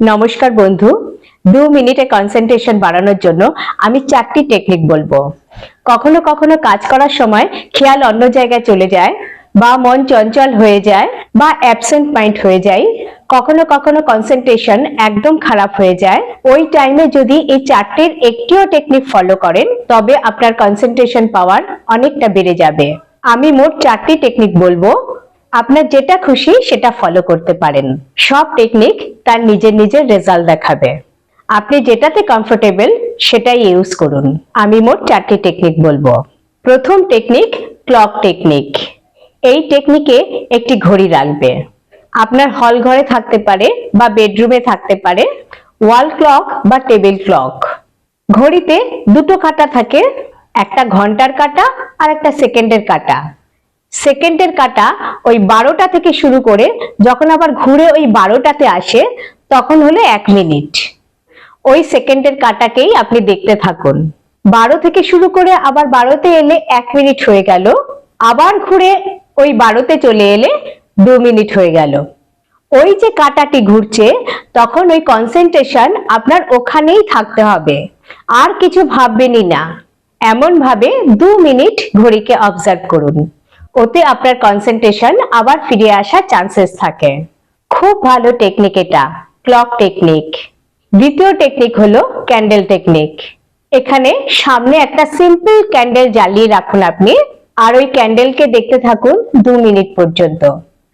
নমস্কার বন্ধু। দু মিনিটে কনসেন্ট্রেশন বাড়ানোর জন্য আমি চারটি টেকনিক বলব। কখনো কখনো কাজ করার সময় খেয়াল অন্য জায়গায় চলে যায় বা মন চঞ্চল হয়ে যায় বা অ্যাবসেন্ট মাইন্ড হয়ে যায়। কখনো কখনো কনসেন্ট্রেশন একদম খারাপ হয়ে যায়। ওই টাইমে যদি এই চারটির একটিও টেকনিক ফলো করেন, তবে আপনার কনসেন্ট্রেশন পাওয়ার অনেকটা বেড়ে যাবে। আমি মোট চারটি টেকনিক বলব। আপনার যেটা খুশি সেটা ফলো করতে পারেন। সব টেকনিক তার নিজের নিজের রেজাল্ট দেখাবে। আপনি যেটাতে কমফোর্টেবল সেটাই ইউজ করুন। আমি মোট চারটি টেকনিক বলব। প্রথম টেকনিক ক্লক টেকনিক এই টেকনিকে একটি ঘড়ি রাখবে। আপনার হল ঘরে থাকতে পারে বা বেডরুমে থাকতে পারে ওয়াল ক্লক বা টেবিল ক্লক ঘড়িতে দুটো কাঁটা থাকে, একটা ঘণ্টার কাঁটা আর একটা সেকেন্ডের কাঁটা। সেকেন্ডের কাটা ওই বারোটা থেকে শুরু করে যখন আবার ঘুরে ওই বারোটাতে আসে, তখন হলো এক মিনিট। ওই সেকেন্ডের কাটাকেই আপনি দেখতে থাকুন। বারো থেকে শুরু করে আবার বারোতে এলে এক মিনিট হয়ে গেল। আবার ঘুরে ওই বারোতে চলে এলে দু মিনিট হয়ে গেল। ওই যে কাটাটি ঘুরছে, তখন ওই কনসেন্ট্রেশন আপনার ওখানেই থাকতে হবে। আর কিছু ভাববেনই না। এমন ভাবে দু মিনিট ঘড়িকে অবজার্ভ করুন। ওতে আপনার কনসেন্ট্রেশন আবার ফিরে আসার চান্সেস থাকে। খুব ভালো টেকনিক এটা ক্লক টেকনিক দ্বিতীয় টেকনিক হলো ক্যান্ডেল টেকনিক এখানে সামনে একটা সিম্পল ক্যান্ডেল জ্বালিয়ে রাখুন আপনি, আর ওই ক্যান্ডেলকে দেখতে থাকুন দু মিনিট পর্যন্ত।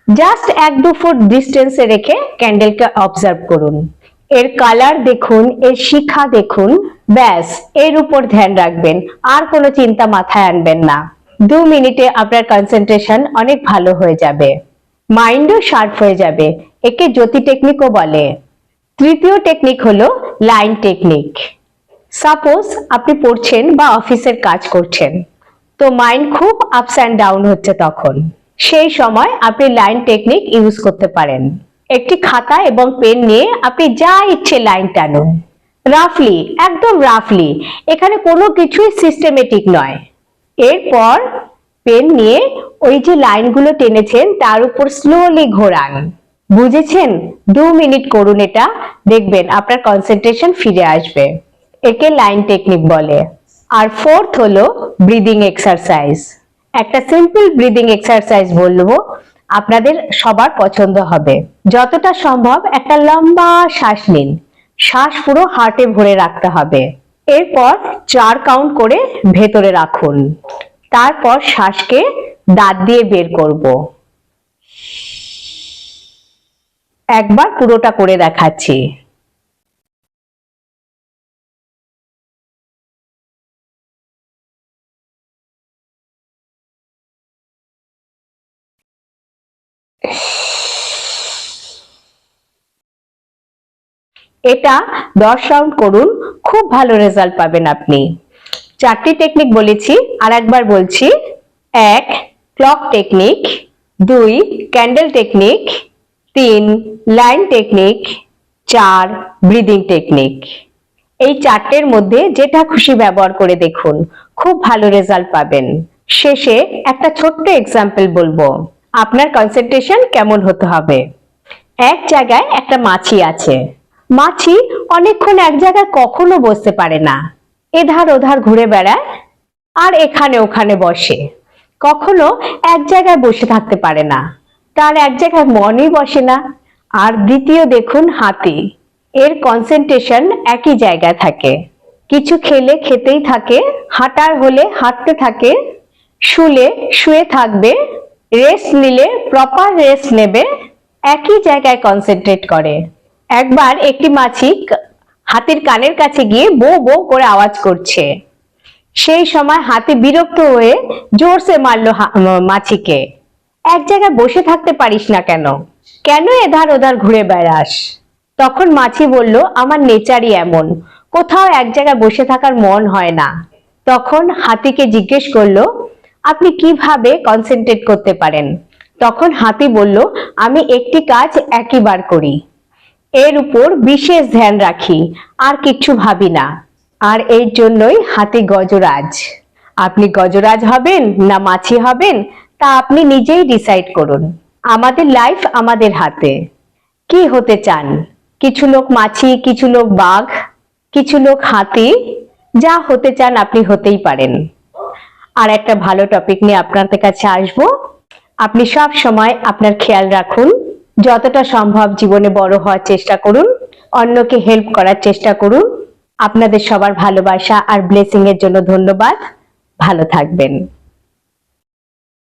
জাস্ট এক দু ফুট ডিস্টেন্সে রেখে ক্যান্ডেলকে অবজার্ভ করুন। এর কালার দেখুন, এর শিখা দেখুন, ব্যাস, এর উপর ধ্যান রাখবেন, আর কোনো চিন্তা মাথায় আনবেন না। দু মিনিটে আপনার কনসেন্ট্রেশন অনেক ভালো হয়ে যাবে। মাইন্ডও শার্প হয়ে যাবে। একে জ্যোতি টেকনিকও বলে। তৃতীয় টেকনিক হলো লাইন টেকনিক সাপোজ আপনি পড়ছেন বা অফিসের কাজ করছেন। তো মাইন্ড খুব আপস অ্যান্ড ডাউন হচ্ছে তখন। সেই সময় আপনি লাইন টেকনিক ইউজ করতে পারেন। একটি খাতা এবং পেন নিয়ে আপনি যা ইচ্ছে লাইন টানুন। রাফলি একদম রাফলি এখানে কোনো কিছুই সিস্টেমেটিক নয়। এরপর পেন নিয়ে ওই যে লাইনগুলো টেনেছেন, তার উপর স্লোলি ঘোরান। বুঝেছেন? দু মিনিট করুন এটা। দেখবেন আপনার কনসেন্ট্রেশন ফিরে আসবে। একে লাইন টেকনিক বলে। আর ফোর্থ হলো ব্রিদিং এক্সারসাইজ একটা সিম্পল ব্রিদিং এক্সারসাইজ বলব, আপনাদের সবার পছন্দ হবে। যতটা সম্ভব একটা লম্বা শ্বাস নিন। শ্বাস পুরো হার্টে ভরে রাখতে হবে। এরপর চার কাউন্ট করে ভেতরে রাখুন। তারপর শ্বাসকে দাঁত দিয়ে বের করব। একবার পুরোটা করে দেখাচ্ছি। এটা দশ রাউন্ড করুন, খুব ভালো রেজাল্ট পাবেন আপনি। চারটি টেকনিক বলেছি আর একবার বলছি। এক ক্লক টেকনিক দুই ক্যান্ডেল টেকনিক তিন লাইন টেকনিক চার ব্রিদিং টেকনিক এই চারটের মধ্যে যেটা খুশি ব্যবহার করে দেখুন, খুব ভালো রেজাল্ট পাবেন। শেষে একটা ছোট্ট এক্সাম্পল বলব, আপনার কনসেন্ট্রেশন কেমন হতে হবে? এক জায়গায় একটা মাছি আছে মাছি অনেকক্ষণ এক জায়গায় কখনো বসতে পারে না। এধার ওধার ঘুরে বেড়ায় আর এখানে ওখানে বসে। কখনো এক জায়গায় বসে থাকতে পারে না। তার এক জায়গায় মনই বসে না। আর দ্বিতীয় দেখুন হাতি। এর কনসেন্ট্রেশন একই জায়গায় থাকে। কিছু খেলে খেতেই থাকে, হাঁটার হলে হাঁটতে থাকে, শুলে শুয়ে থাকবে রেস্ট নিলে প্রপার রেস্ট নেবে, একই জায়গায় কনসেন্ট্রেট করে। একবার একটি মাছি হাতির কানের কাছে গিয়ে বো বো করে আওয়াজ করছে। সেই সময় হাতি বিরক্ত হয়ে জোরসে মারলো মাছিকে। এক জায়গায় বসে থাকতে পারিস না কেন? কেন এধার ওধার ঘুরে বেড়াস? তখন মাছি বলল, আমার নেচারই এমন। কোথাও এক জায়গায় বসে থাকার মন হয় না। তখন হাতিকে জিজ্ঞেস করল, আপনি কীভাবে কনসেন্ট্রেট করতে পারেন? তখন হাতি বলল, আমি একটি কাজ একইবার করি। এর উপর বিশেষ ধ্যান রাখি, আর কিচ্ছু ভাবি না। আর এর জন্যই হাতি গজরাজ। আপনি গজরাজ হবেন না মাছি হবেন, তা আপনি নিজেই ডিসাইড করুন। আমাদের লাইফ আমাদের হাতে। কি হতে চান? কিছু লোক মাছি, কিছু লোক বাঘ, কিছু লোক হাতি, যা হতে চান আপনি হতেই পারেন। আর একটা ভালো টপিক নিয়ে আপনাদের কাছে আসব। আপনি সব সময় আপনার খেয়াল রাখুন যতটা সম্ভব জীবনে বড় হওয়ার চেষ্টা করুন, অন্যকে হেল্প করার চেষ্টা করুন। আপনাদের সবার ভালোবাসা আর ব্লেসিং এর জন্য ধন্যবাদ। ভালো থাকবেন।